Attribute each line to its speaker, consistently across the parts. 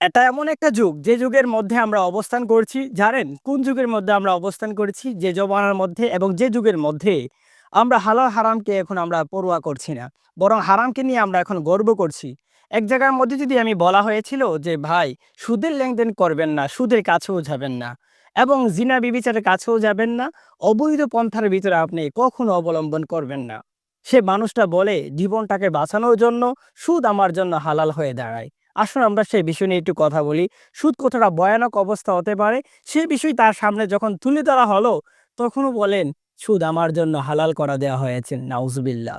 Speaker 1: এটা এমন একটা যুগ যে যুগের মধ্যে আমরা অবস্থান করছি। জানেন? কোন যুগের মধ্যে আমরা অবস্থান করেছি? যে জমানার মধ্যে এবং যে যুগের মধ্যে আমরা হালাল হারামকে এখন আমরা পড়ুয়া করছি না। বরং হারামকে নিয়ে আমরা এখন গর্ব করছি। এক জায়গার মধ্যে যদি আমি বলা হয়েছিল যে, ভাই, সুদের লেনদেন করবেন না, সুদের কাছেও যাবেন না এবং জিনা বিবিচারের কাছেও যাবেন না, অবৈধ পন্থার ভিতরে আপনি কখনো অবলম্বন করবেন না। সে মানুষটা বলে, জীবনটাকে বাঁচানোর জন্য সুদ আমার জন্য হালাল হয়ে দাঁড়ায়। আসুন আমরা সেই বিষয় নিয়ে একটু কথা বলি। সুদ কতটা ভয়ানক অবস্থা হতে পারে সে বিষয় তার সামনে যখন তুলে ধরা হলো, তখনও বলেন, সুদ আমার জন্য হালাল করা দেওয়া হয়েছে, নাউজুবিল্লাহ।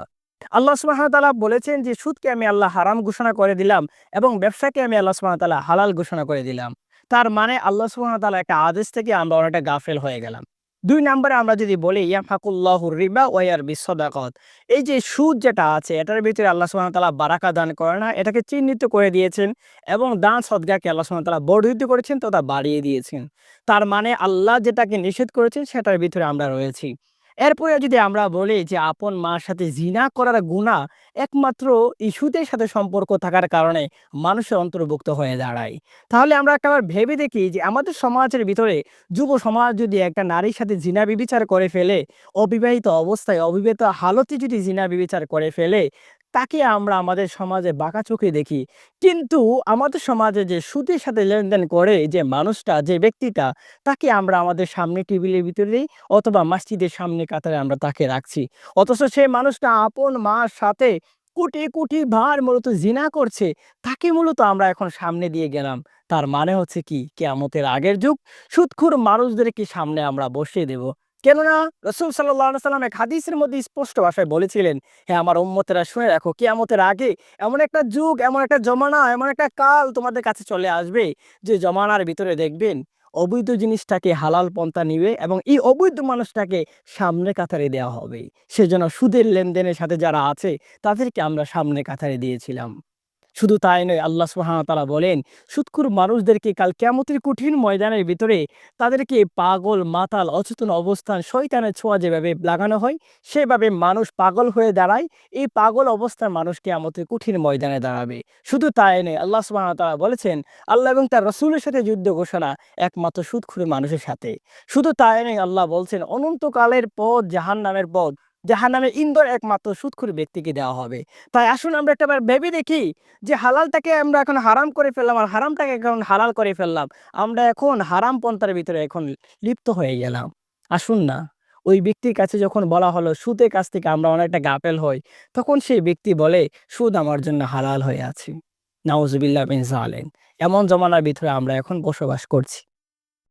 Speaker 1: আল্লাহ সুবাহতালা বলেছেন যে, সুদকে আমি আল্লাহ হারাম ঘোষণা করে দিলাম এবং ব্যবসাকে আমি আল্লাহ সুবাহতালা হালাল ঘোষণা করে দিলাম। তার মানে আল্লাহ সুবাহতালা একটা আদেশ থেকে আমরা অনেকটা গাফেল হয়ে গেলাম। দুই নম্বরে আমরা যদি বলি ইয়াফাকুল্লাহ রিবা ওয়ার বিশ্বদাকত এই যে সুদ যেটা আছে, এটার ভিতরে আল্লাহ সুহামতাল্লাহ বারাকা দান করে না, এটাকে চিহ্নিত করে দিয়েছেন এবং দান সদগাকে আল্লাহ সুহামতাল্লাহ বর্ধিত করেছেন, তথা বাড়িয়ে দিয়েছেন। তার মানে আল্লাহ যেটাকে নিষেধ করেছেন, সেটার ভিতরে আমরা রয়েছি। এরপরে যদি আমরা বলি যে, আপন মার সাথে জিনা করার গুণা একমাত্র ইস্যুদের সাথে সম্পর্ক থাকার কারণে মানুষের অন্তর্ভুক্ত হয়ে দাঁড়ায়। তাহলে আমরা একবার ভেবে দেখি যে, আমাদের সমাজের ভিতরে যুব সমাজ যদি একটা নারীর সাথে জিনা বিবিচার করে ফেলে, অবিবাহিত অবস্থায় অবিবাহিত হালতে যদি জিনা বিবিচার করে ফেলে তাকে আমরা আমাদের সমাজে বাঁকা চোখে দেখি। কিন্তু আমাদের সমাজে যে সুদের সাথে লেনদেন করে যে মানুষটা, যে ব্যক্তিটা, তাকে আমরা আমাদের সামনে টেবিলের ভিতরেই অথবা মসজিদের সামনে কাতারে আমরা তাকে রাখছি। অথচ সেই মানুষটা আপন মার সাথে কোটি কোটি ভার মূলত জিনা করছে, তাকে মূলত আমরা এখন সামনে দিয়ে গেলাম। তার মানে হচ্ছে কি, কেয়ামতের আগের যুগ, সুদখুর মানুষদেরকে সামনে আমরা বসিয়ে দেব। কেননা রসুল সাল্লাহ সাল্লাম এক হাদিসের মধ্যে স্পষ্ট ভাষায় বলেছিলেন হ্যাঁ আমার ওম্মতেরা শুনে রাখো, কেয়ামতের আগে এমন একটা যুগ, এমন একটা জমানা, এমন একটা কাল তোমাদের কাছে চলে আসবে, যে জমানার ভিতরে দেখবেন অবৈধ জিনিসটাকে হালাল পন্থা নিবে এবং এই অবৈধ মানুষটাকে সামনে কাতারে দেওয়া হবে। সেজন্য সুদের লেনদেনের সাথে যারা আছে, তাদেরকে আমরা সামনে কাতারে দিয়েছিলাম। শুধু তাই নয়, আল্লাহ সুহামতালা বলেন সুৎকুর মানুষদেরকে কাল কেমতের কঠিন ময়দানের ভিতরে তাদেরকে পাগল, মাতাল, অচেতন অবস্থান, শয়তানের ছোঁয়া যেভাবে লাগানো হয়, সেভাবে মানুষ পাগল হয়ে দাঁড়ায়। এই পাগল অবস্থার মানুষ কেমতের কঠিন ময়দানে দাঁড়াবে। শুধু তাই নয়, আল্লাহ সুহামতালা বলেছেন, আল্লাহ এবং তার রসুলের সাথে যুদ্ধ ঘোষণা একমাত্র সুৎখুরে মানুষের সাথে। শুধু তাই নয়, আল্লাহ বলছেন, অনন্তকালের পথ জাহান নামের পথ। জাহান নামে ইন্দোর একমাত্র সুৎখুর ব্যক্তিকে দেওয়া হবে। তাই আসুন আমরা একটা ভেবে দেখি যে হালালটাকে আমরা এখন হারাম করে ফেললাম আর হারামটাকে এখন হালাল করে ফেললাম। আমরা এখন হারাম পন্থার ভিতরে এখন লিপ্ত হয়ে গেলাম। আসুন না, ওই ব্যক্তির কাছে যখন বলা হলো, সুদের কাছ থেকে আমরা অনেকটা গাপেল হই, তখন সেই ব্যক্তি বলে, সুদ আমার জন্য হালাল হয়ে আছে। নাউজুবিল্লাহ বিন সালেন এমন জমানার ভিতরে আমরা এখন বসবাস করছি।